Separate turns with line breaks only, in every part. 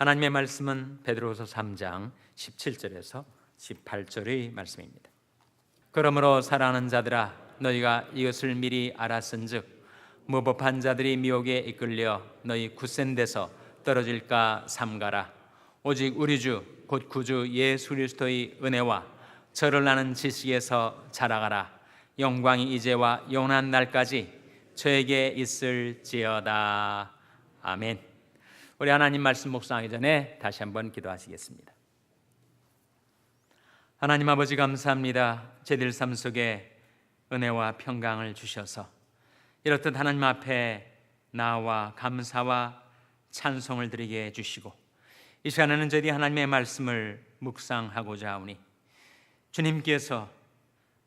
하나님의 말씀은 베드로후서 3장 17절에서 18절의 말씀입니다. 그러므로 사랑하는 자들아 너희가 이것을 미리 알았은즉 무법한 자들이 미혹에 이끌려 너희 굳센 데서 떨어질까 삼가라 오직 우리 주 곧 구주 예수 그리스도의 은혜와 저를 아는 지식에서 자라가라 영광이 이제와 영원한 날까지 저에게 있을지어다 아멘. 우리 하나님 말씀 묵상하기 전에 다시 한번 기도하시겠습니다. 하나님 아버지 감사합니다. 제들 삶 속에 은혜와 평강을 주셔서 이렇듯 하나님 앞에 나와 감사와 찬송을 드리게 해 주시고 이 시간에는 저희들이 하나님의 말씀을 묵상하고자 하오니 주님께서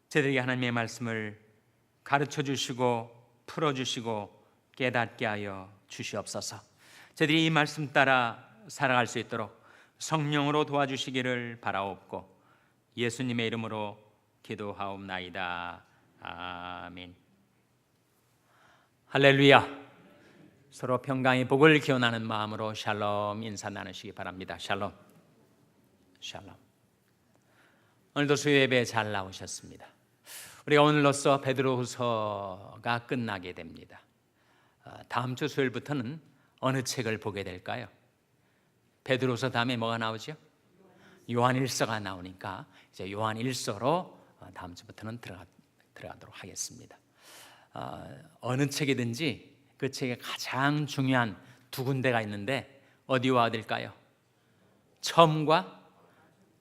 저희들에게 하나님의 말씀을 가르쳐 주시고 풀어 주시고 깨닫게 하여 주시옵소서. 저희들이 이 말씀 따라 살아갈 수 있도록 성령으로 도와주시기를 바라옵고 예수님의 이름으로 기도하옵나이다. 아멘. 할렐루야. 서로 평강의 복을 기원하는 마음으로 샬롬 인사 나누시기 바랍니다. 샬롬. 샬롬. 오늘도 수요 예배 잘 나오셨습니다. 우리가 오늘로써 베드로후서가 끝나게 됩니다. 어, 다음 주 수요일부터는 어느 책을 보게 될까요? 베드로서 다음에 뭐가 나오죠? 요한일서가 나오니까 이제 요한일서로 어, 다음 주부터는 들어가, 들어가도록 하겠습니다. 어, 느 책이든지 그 책에 가장 중요한 두 군데가 있는데 어디와 어딜까요? 처음과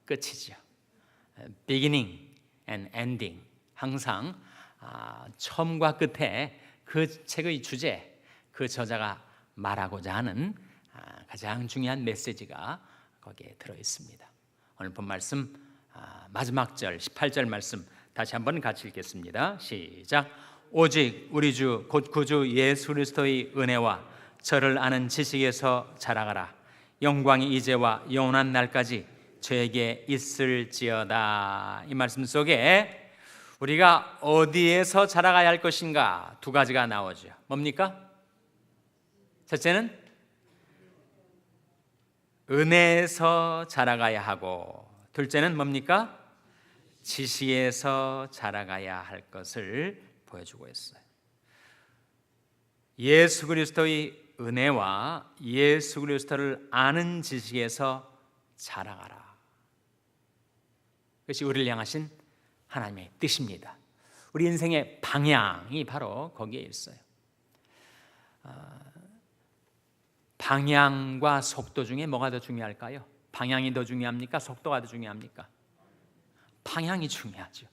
끝이죠. beginning and ending. 항상 아, 처음과 끝에 그 책의 주제, 그 저자가 말하고자 하는 아, 가장 중요한 메시지가 거기에 들어 있습니다. 오늘 본 말씀 아, 마지막 절 18절 말씀 다시 한번 같이 읽겠습니다. 시작. 오직 우리 주 곧 구주 예수 그리스도의 은혜와 저를 아는 지식에서 자라가라. 영광이 이제와 영원한 날까지 저에게 있을지어다. 이 말씀 속에 우리가 어디에서 자라가야 할 것인가 두 가지가 나오죠. 뭡니까? 첫째는 은혜에서 자라가야 하고 둘째는 뭡니까? 지식에서 자라가야 할 것을 보여주고 있어요. 예수 그리스도의 은혜와 예수 그리스도를 아는 지식에서 자라가라. 그것이 우리를 향하신 하나님의 뜻입니다. 우리 인생의 방향이 바로 거기에 있어요. 방향과 속도 중에 뭐가 더 중요할까요? 방향이 더 중요합니까? 속도가 더 중요합니까? 방향이 중요하죠.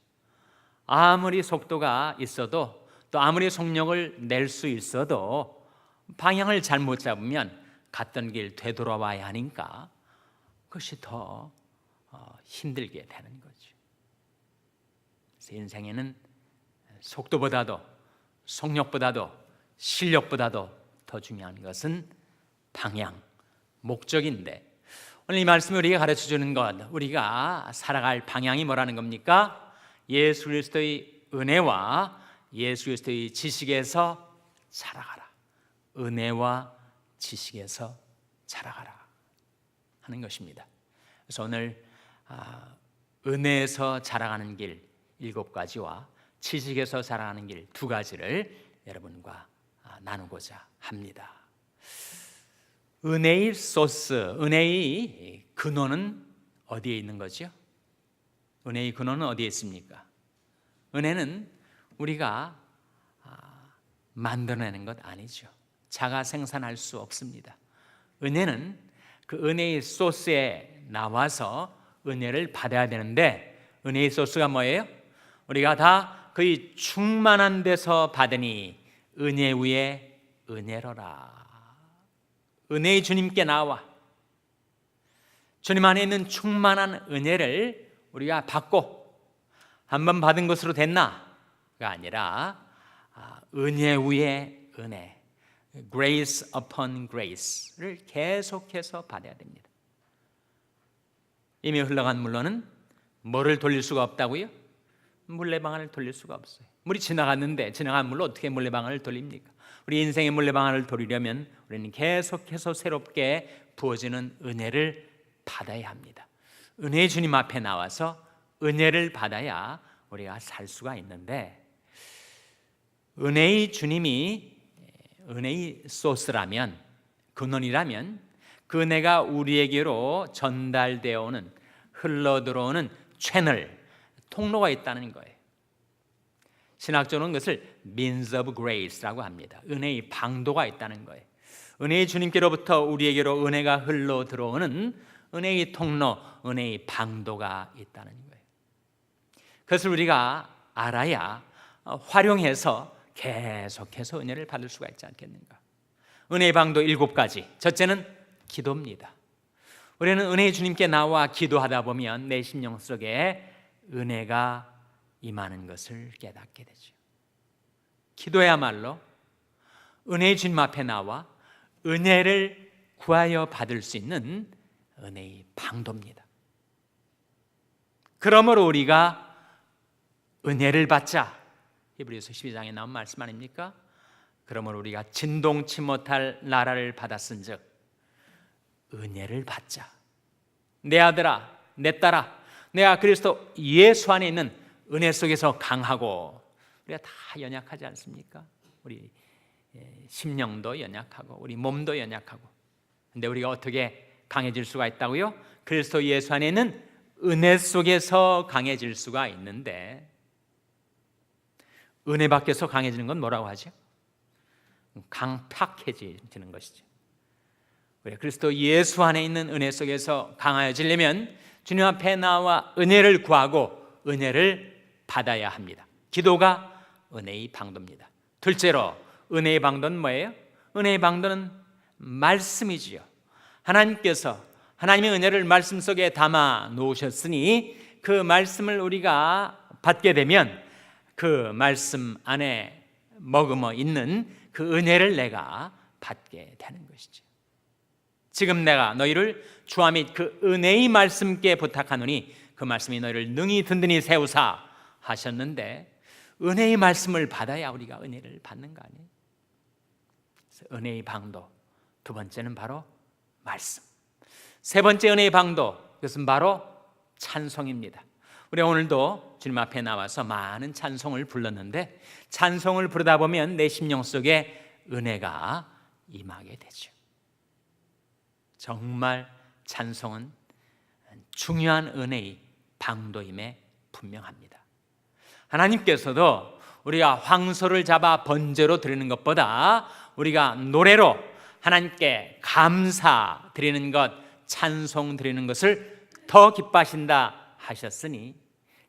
아무리 속도가 있어도 또 아무리 속력을 낼 수 있어도 방향을 잘못 잡으면 갔던 길 되돌아와야 하니까 그것이 더 어, 힘들게 되는 거죠. 그래서 인생에는 속도보다도 속력보다도 실력보다도 더 중요한 것은 방향, 목적인데 오늘 이 말씀이 우리가 가르쳐 주는 것, 우리가 살아갈 방향이 뭐라는 겁니까? 예수 그리스도의 은혜와 예수 그리스도의 지식에서 자라가라. 은혜와 지식에서 자라가라 하는 것입니다. 그래서 오늘 아, 은혜에서 자라가는 길 일곱 가지와 지식에서 자라가는 길 두 가지를 여러분과 아, 나누고자 합니다. 은혜의 소스, 은혜의 근원은 어디에 있는 거죠? 은혜의 근원은 어디에 있습니까? 은혜는 우리가 아, 만들어내는 것 아니죠. 자가 생산할 수 없습니다. 은혜는 그 은혜의 소스에 나와서 은혜를 받아야 되는데 은혜의 소스가 뭐예요? 우리가 다 그의 충만한 데서 받으니 은혜 위에 은혜로라. 은혜의 주님께 나와 주님 안에 있는 충만한 은혜를 우리가 받고 한 번 받은 것으로 됐나가 아니라 아, 은혜 위에 은혜, grace upon grace를 계속해서 받아야 됩니다. 이미 흘러간 물로는 뭐를 돌릴 수가 없다고요? 물레방아를 돌릴 수가 없어요. 물이 지나갔는데 지나간 물로 어떻게 물레방아를 돌립니까? 우리 인생의 물레방아를 돌리려면 우리는 계속해서 새롭게 부어지는 은혜를 받아야 합니다. 은혜의 주님 앞에 나와서 은혜를 받아야 우리가 살 수가 있는데 은혜의 주님이 은혜의 소스라면 근원이라면 그 은혜가 우리에게로 전달되어 오는 흘러 들어오는 채널 통로가 있다는 거예요. 신학적으로는 그것을 means of grace라고 합니다. 은혜의 방도가 있다는 거예요. 은혜의 주님께로부터 우리에게로 은혜가 흘러 들어오는 은혜의 통로, 은혜의 방도가 있다는 거예요. 그것을 우리가 알아야 활용해서 계속해서 은혜를 받을 수가 있지 않겠는가? 은혜의 방도 일곱 가지. 첫째는 기도입니다. 우리는 은혜의 주님께 나와 기도하다 보면 내 심령 속에 은혜가 임하는 것을 깨닫게 되죠. 기도야말로 은혜의 주님 앞에 나와 은혜를 구하여 받을 수 있는 은혜의 방도입니다. 그러므로 우리가 은혜를 받자. 히브리서 12장에 나온 말씀 아닙니까? 그러므로 우리가 진동치 못할 나라를 받았은즉 은혜를 받자. 내 아들아, 내 딸아, 내가 그리스도 예수 안에 있는 은혜 속에서 강하고 우리가 다 연약하지 않습니까? 우리 예, 심령도 연약하고 우리 몸도 연약하고 근데 우리가 어떻게 강해질 수가 있다고요? 그리스도 예수 안에 있는 은혜 속에서 강해질 수가 있는데 은혜 밖에서 강해지는 건 뭐라고 하죠? 강팍해지는 것이죠. 우리 그리스도 예수 안에 있는 은혜 속에서 강하여지려면 주님 앞에 나와 은혜를 구하고 은혜를 받아야 합니다. 기도가 은혜의 방도입니다. 둘째로 은혜의 방도는 뭐예요? 은혜의 방도는 말씀이지요. 하나님께서 하나님의 은혜를 말씀 속에 담아 놓으셨으니 그 말씀을 우리가 받게 되면 그 말씀 안에 머금어 있는 그 은혜를 내가 받게 되는 것이죠. 지금 내가 너희를 주와 및 그 은혜의 말씀께 부탁하노니 그 말씀이 너희를 능히 든든히 세우사 하셨는데 은혜의 말씀을 받아야 우리가 은혜를 받는 거 아니에요? 은혜의 방도 두 번째는 바로 말씀. 세 번째 은혜의 방도 그것은 바로 찬송입니다. 우리 오늘도 주님 앞에 나와서 많은 찬송을 불렀는데 찬송을 부르다 보면 내 심령 속에 은혜가 임하게 되죠. 정말 찬송은 중요한 은혜의 방도임에 분명합니다. 하나님께서도 우리가 황소를 잡아 번제로 드리는 것보다 우리가 노래로 하나님께 감사 드리는 것, 찬송 드리는 것을 더 기뻐하신다 하셨으니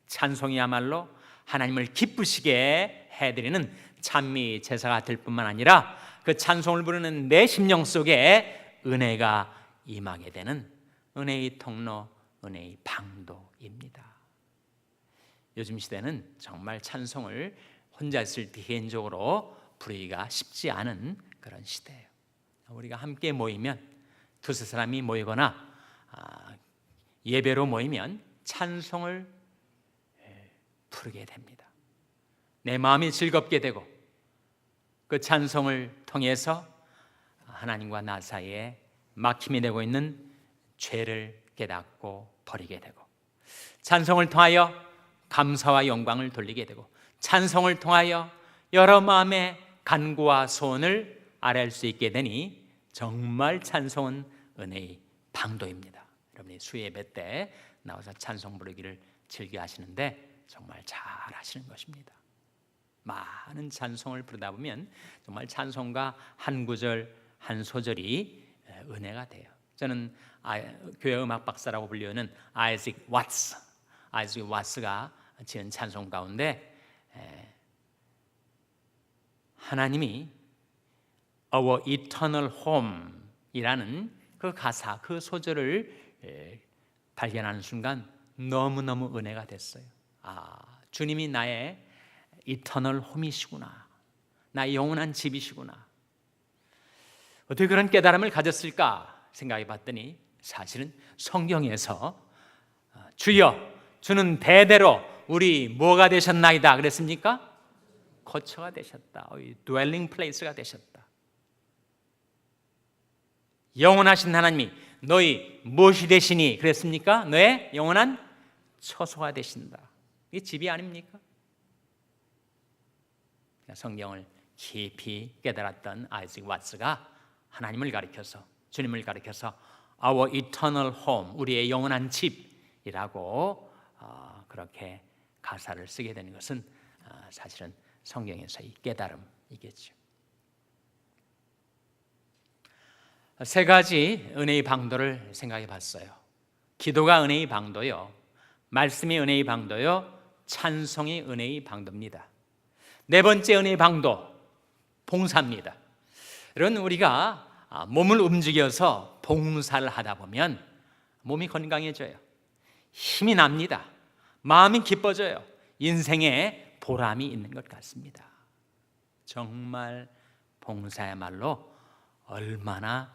찬송이야말로 하나님을 기쁘시게 해드리는 찬미 제사가 될 뿐만 아니라 그 찬송을 부르는 내 심령 속에 은혜가 임하게 되는 은혜의 통로, 은혜의 방도입니다. 요즘 시대는 정말 찬송을 혼자 있을 때 개인적으로 부르기가 쉽지 않은 그런 시대예요. 우리가 함께 모이면 두세 사람이 모이거나 아, 예배로 모이면 찬송을 부르게 됩니다. 내 마음이 즐겁게 되고 그 찬송을 통해서 하나님과 나 사이에 막힘이 되고 있는 죄를 깨닫고 버리게 되고 찬송을 통하여 감사와 영광을 돌리게 되고 찬송을 통하여 여러 마음의 간구와 소원을 아뢰할 수 있게 되니 정말 찬송은 은혜의 방도입니다. 여러분이 수예배 때 나와서 찬송 부르기를 즐겨 하시는데 정말 잘 하시는 것입니다. 많은 찬송을 부르다 보면 정말 찬송가 한 구절 한 소절이 은혜가 돼요. 저는 교회 음악 박사라고 불리는 아이직 왓스, 아이직 왓스가 지은 찬송 가운데 하나님이 Our Eternal Home이라는 그 가사, 그 소절을 발견하는 순간 너무 너무 은혜가 됐어요. 아, 주님이 나의 이터널 홈이시구나. 나의 영원한 집이시구나. 어떻게 그런 깨달음을 가졌을까 생각해 봤더니 사실은 성경에서 주여 주는 대대로 우리 뭐가 되셨나이다 그랬습니까? 거처가 되셨다. dwelling place가 되셨다. 영원하신 하나님이 너희 무엇이 되시니 그랬습니까? 너의 영원한 처소가 되신다. 이게 집이 아닙니까? 성경을 깊이 깨달았던 아이직 왓스가 하나님을 가리켜서 주님을 가리켜서 our eternal home 우리의 영원한 집이라고 어, 그렇게 가사를 쓰게 되는 것은 어, 사실은 성경에서의 깨달음이겠죠. 세 가지 은혜의 방도를 생각해 봤어요. 기도가 은혜의 방도요. 말씀이 은혜의 방도요. 찬송이 은혜의 방도입니다. 네 번째 은혜의 방도 봉사입니다. 이런 우리가 아, 몸을 움직여서 봉사를 하다 보면 몸이 건강해져요. 힘이 납니다. 마음이 기뻐져요. 인생에 보람이 있는 것 같습니다. 정말 봉사야말로 얼마나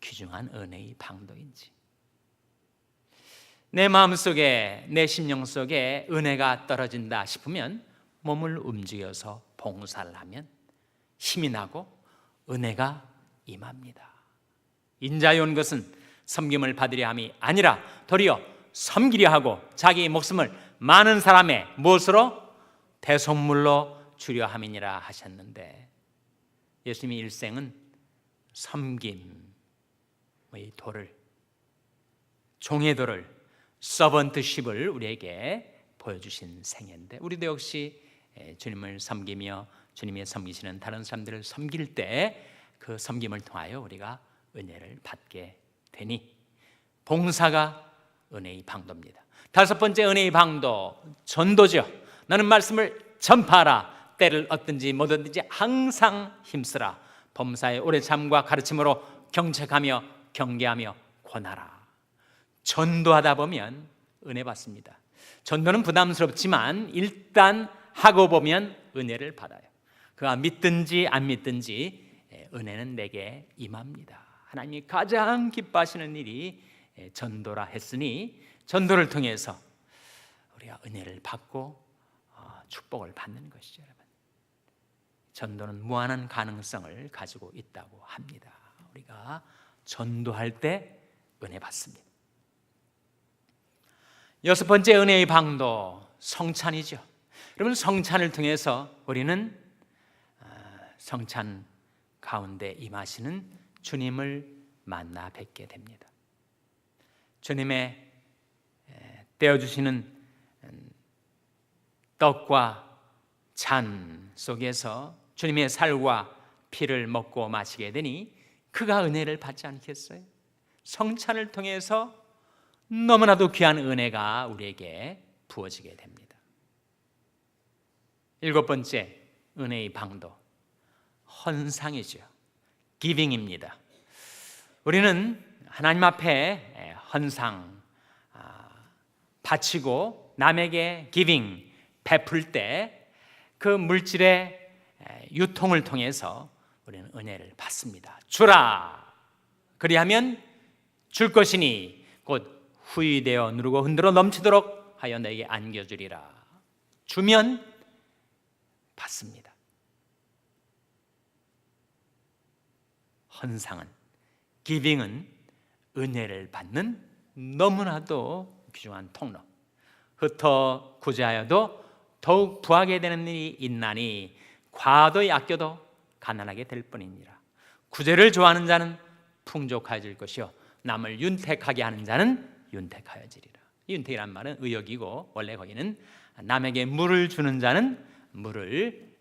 귀중한 은혜의 방도인지. 내 마음 속에, 내 심령 속에 은혜가 떨어진다 싶으면 몸을 움직여서 봉사를 하면 힘이 나고 은혜가 임합니다. 인자에 온 것은 섬김을 받으려 함이 아니라 도리어 섬기려 하고 자기 목숨을 많은 사람의 무엇으로 대속물로 주려 함이니라 하셨는데 예수님의 일생은 섬김의 도를 종의 도를 서번트십을 우리에게 보여주신 생애인데 우리도 역시 주님을 섬기며 주님의 섬기시는 다른 사람들을 섬길 때 그 섬김을 통하여 우리가 은혜를 받게 되니 봉사가 은혜의 방도입니다. 다섯 번째 은혜의 방도 전도죠. 너는 말씀을 전파하라. 때를 얻든지 못 얻든지 항상 힘쓰라. 범사의 오래 참과 가르침으로 경책하며 경계하며 권하라. 전도하다 보면 은혜 받습니다. 전도는 부담스럽지만 일단 하고 보면 은혜를 받아요. 그가 믿든지 안 믿든지 은혜는 내게 임합니다. 하나님이 가장 기뻐하시는 일이 전도라 했으니 전도를 통해서 우리가 은혜를 받고 어, 축복을 받는 것이죠, 여러분. 전도는 무한한 가능성을 가지고 있다고 합니다. 우리가 전도할 때 은혜 받습니다. 여섯 번째 은혜의 방도 성찬이죠. 여러분 성찬을 통해서 우리는 성찬 가운데 임하시는 주님을 만나 뵙게 됩니다. 주님의 떼어 주시는 음, 떡과 잔 속에서 주님의 살과 피를 먹고 마시게 되니 그가 은혜를 받지 않겠어요? 성찬을 통해서 너무나도 귀한 은혜가 우리에게 부어지게 됩니다. 일곱 번째 은혜의 방도 헌상이죠. 기빙입니다. 우리는 하나님 앞에 헌상 아, 바치고 남에게 기빙 베풀 때 그 물질의 유통을 통해서 우리는 은혜를 받습니다. 주라. 그리하면 줄 것이니 곧 후이되어 누르고 흔들어 넘치도록 하여 내게 안겨주리라. 주면 받습니다. 헌상은 기빙은 은혜를 받는 너무나도 귀중한 통로. 흩어 구제하여도 더욱 부하게 되는 일이 있나니 과도히 아껴도 가난하게 될 뿐이니라. 구제를 좋아하는 자는 풍족하여질 것이요 남을 윤택하게 하는 자는 윤택하여지리라. 윤택이란 말은 의역이고 원래 거기는 남에게 물을 주는 자는 물을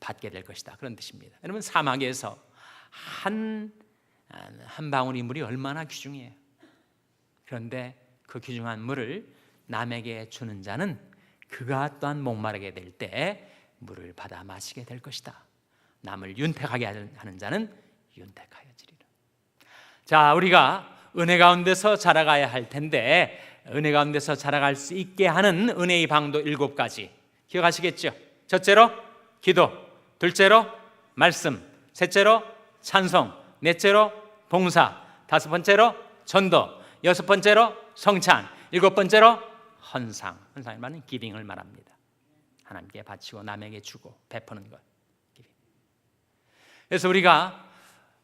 받게 될 것이다 그런 뜻입니다. 여러분 사막에서 한, 한 방울이 물이 얼마나 귀중해요. 그런데 그 귀중한 물을 남에게 주는 자는 그가 또한 목마르게 될 때 물을 받아 마시게 될 것이다. 남을 윤택하게 하는 자는 윤택하여지리라. 자, 우리가 은혜 가운데서 자라가야 할 텐데 은혜 가운데서 자라갈 수 있게 하는 은혜의 방도 일곱 가지 기억하시겠죠? 첫째로 기도, 둘째로 말씀, 셋째로 찬송, 넷째로 봉사, 다섯 번째로 전도, 여섯 번째로 성찬, 일곱 번째로 헌상. 헌상이 말은 기빙을 말합니다. 하나님께 바치고 남에게 주고 베푸는 것. 그래서 우리가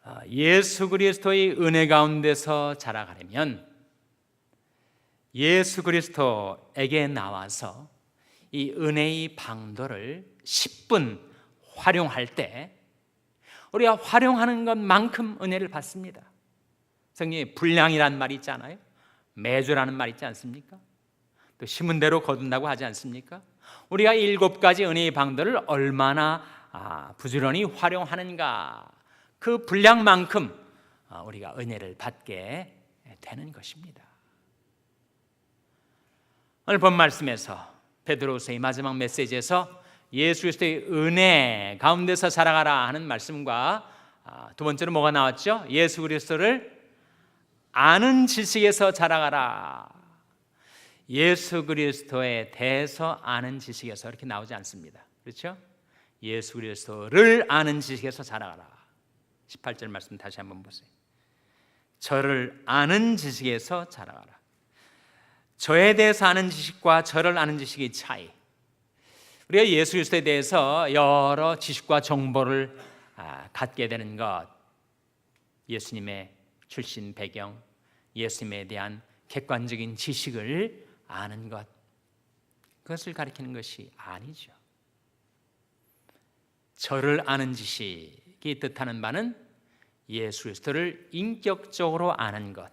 어, 예수 그리스도의 은혜 가운데서 자라가려면 예수 그리스도에게 나와서 이 은혜의 방도를 10분 활용할 때 우리가 활용하는 것만큼 은혜를 받습니다. 성경에 분량이란 말이 있잖아요. 매주라는 말 있지 않습니까? 또 심은 대로 거둔다고 하지 않습니까? 우리가 일곱 가지 은혜의 방도를 얼마나 아, 부지런히 활용하는가 그 분량만큼 아, 우리가 은혜를 받게 되는 것입니다. 오늘 본 말씀에서 베드로서의 마지막 메시지에서 예수 그리스도의 은혜 가운데서 살아가라 하는 말씀과 아, 두 번째로 뭐가 나왔죠? 예수 그리스도를 아는 지식에서 자라가라. 예수 그리스도에 대해서 아는 지식에서 이렇게 나오지 않습니다. 그렇죠? 예수 그리스도를 아는 지식에서 자라가라. 18절 말씀 다시 한번 보세요. 저를 아는 지식에서 자라가라. 저에 대해서 아는 지식과 저를 아는 지식의 차이. 우리가 예수 그리스도에 대해서 여러 지식과 정보를 아, 갖게 되는 것. 예수님의 출신 배경, 예수님에 대한 객관적인 지식을 아는 것. 그것을 가리키는 것이 아니죠. 저를 아는 지식이 뜻하는 바는 예수 그리스도를 인격적으로 아는 것,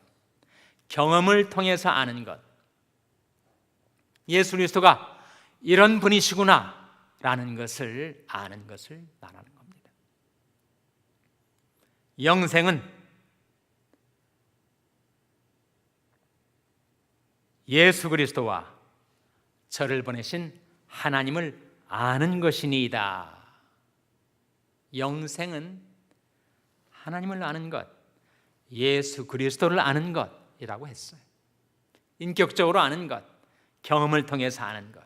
경험을 통해서 아는 것. 예수 그리스도가 이런 분이시구나라는 것을 아는 것을 말하는 겁니다. 영생은 예수 그리스도와 저를 보내신 하나님을 아는 것이니이다. 영생은 하나님을 아는 것, 예수 그리스도를 아는 것이라고 했어요. 인격적으로 아는 것, 경험을 통해서 아는 것.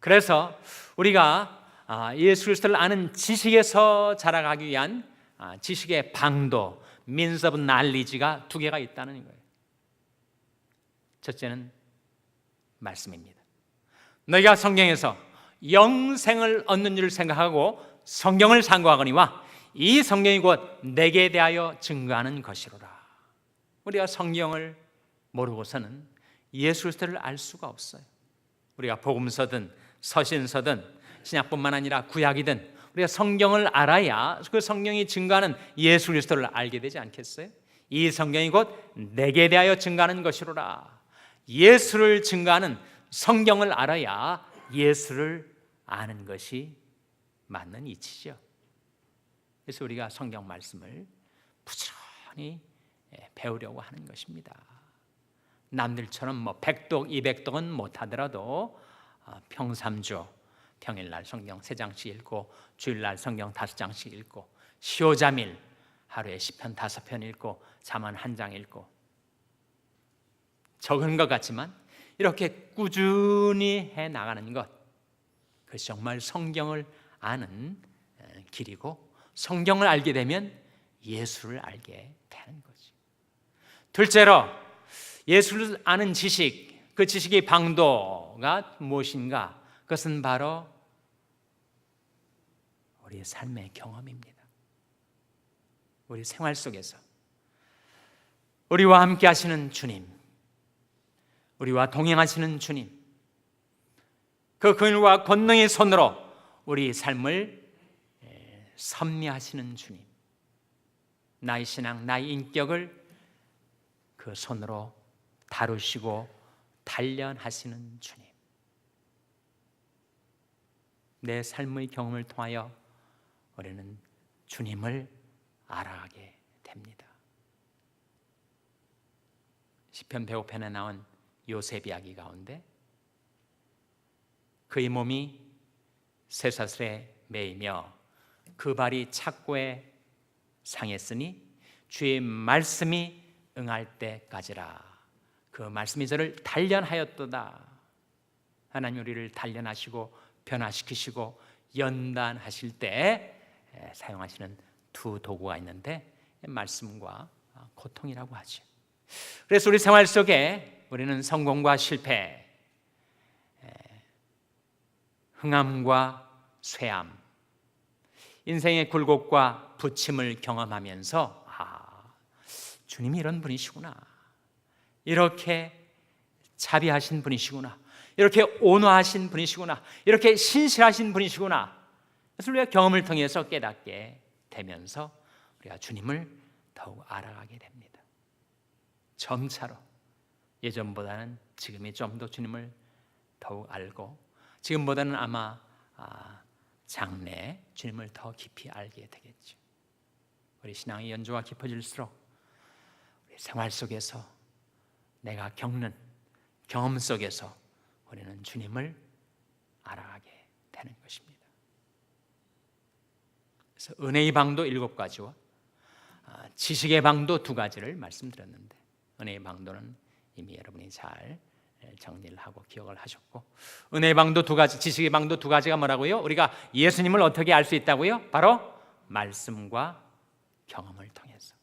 그래서 우리가 아, 예수 그리스도를 아는 지식에서 자라가기 위한 아, 지식의 방도, of knowledge가 두 개가 있다는 거예요. 첫째는 말씀입니다. 너희가 성경에서 영생을 얻는 줄 생각하고 성경을 상고하거니와 이 성경이 곧 내게 대하여 증거하는 것이로라. 우리가 성경을 모르고서는 예수 그리스도를 알 수가 없어요. 우리가 복음서든 서신서든 신약뿐만 아니라 구약이든 우리가 성경을 알아야 그 성경이 증거하는 예수 그리스도를 알게 되지 않겠어요? 이 성경이 곧 내게 대하여 증거하는 것이로라. 예수를 증거하는 성경을 알아야 예수를 아는 것이 맞는 이치죠. 그래서 우리가 성경 말씀을 부지런히 예, 배우려고 하는 것입니다. 남들처럼 뭐 100독, 200독은 못하더라도 어, 평삼주, 평일날 성경 세 장씩 읽고 주일날 성경 다섯 장씩 읽고 시오자밀 하루에 시편 다섯 편 읽고 잠언 한장 읽고 적은 것 같지만 이렇게 꾸준히 해 나가는 것 그것이 정말 성경을 아는 길이고 성경을 알게 되면 예수를 알게 되는 거지. 둘째로 예수를 아는 지식, 그 지식의 방도가 무엇인가? 그것은 바로 우리의 삶의 경험입니다. 우리 생활 속에서 우리와 함께 하시는 주님, 우리와 동행하시는 주님, 그 그늘과 권능의 손으로 우리 삶을 섭리하시는 주님, 나의 신앙, 나의 인격을 그 손으로 다루시고 단련하시는 주님. 내 삶의 경험을 통하여 우리는 주님을 알아가게 됩니다. 시편 105편에 나온 요셉 이야기 가운데 그의 몸이 쇠사슬에 매이며 그 발이 착고에 상했으니 주의 말씀이 응할 때까지라 그 말씀이 저를 단련하였도다 하나님 우리를 단련하시고 변화시키시고 연단하실 때 사용하시는 두 도구가 있는데 말씀과 고통이라고 하죠. 그래서 우리 생활 속에 우리는 성공과 실패, 흥함과 쇠함, 인생의 굴곡과 부침을 경험하면서 아, 주님이 이런 분이시구나. 이렇게 자비하신 분이시구나. 이렇게 온화하신 분이시구나. 이렇게 신실하신 분이시구나. 그래서 우리가 경험을 통해서 깨닫게 되면서 우리가 주님을 더욱 알아가게 됩니다. 점차로 예전보다는 지금이 좀 더 주님을 더욱 알고 지금보다는 아마 아, 장래 주님을 더 깊이 알게 되겠죠. 우리 신앙의 연조가 깊어질수록 우리 생활 속에서 내가 겪는 경험 속에서 우리는 주님을 알아가게 되는 것입니다. 그래서 은혜의 방도 일곱 가지와 아, 지식의 방도 두 가지를 말씀드렸는데 은혜의 방도는 이미 여러분이 잘 정리를 하고 기억을 하셨고 은혜의 방도 두 가지, 지식의 방도 두 가지가 뭐라고요? 우리가 예수님을 어떻게 알 수 있다고요? 바로 말씀과 경험을 통해서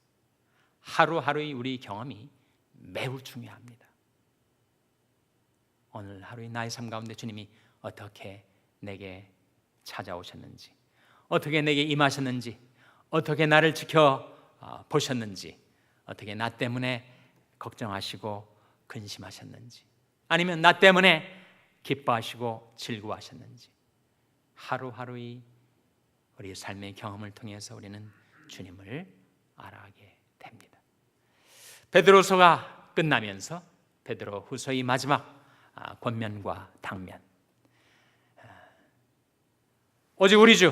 하루하루의 우리 경험이 매우 중요합니다. 오늘 하루의 나의 삶 가운데 주님이 어떻게 내게 찾아오셨는지, 어떻게 내게 임하셨는지, 어떻게 나를 지켜 어, 보셨는지, 어떻게 나 때문에 걱정하시고 근심하셨는지, 아니면 나 때문에 기뻐하시고 즐거워하셨는지, 하루하루의 우리 삶의 경험을 통해서 우리는 주님을 알아가게 됩니다. 베드로서가 끝나면서 베드로 후서의 마지막 아, 권면과 당면. 아, 오직 우리 주,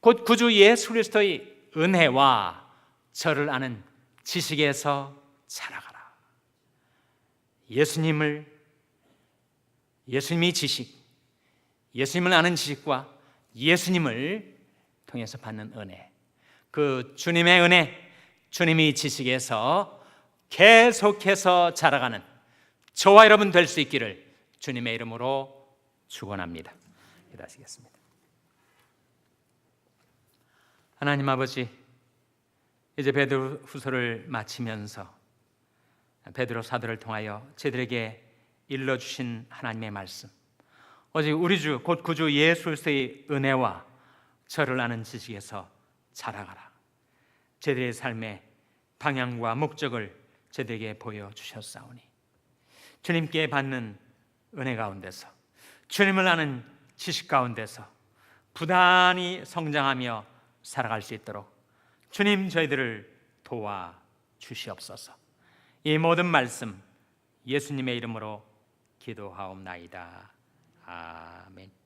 곧 구주 예수 그리스도의 은혜와 저를 아는 지식에서 자라가라. 예수님을 예수님의 지식, 예수님을 아는 지식과 예수님을 통해서 받는 은혜, 그 주님의 은혜, 주님의 지식에서 계속해서 자라가는 저와 여러분 될 수 있기를 주님의 이름으로 축원합니다. 기도하시겠습니다. 하나님 아버지, 이제 베드로 후서를 마치면서 베드로 사도를 통하여 저들에게 일러 주신 하나님의 말씀, 오직 우리 주 곧 구주 예수 그리스도의 은혜와 저를 아는 지식에서 자라가라. 저들의 삶의 방향과 목적을 저들에게 보여 주셨사오니 주님께 받는 은혜 가운데서 주님을 아는 지식 가운데서 부단히 성장하며 살아갈 수 있도록 주님 저희들을 도와 주시옵소서. 이 모든 말씀 예수님의 이름으로 기도하옵나이다. 아멘.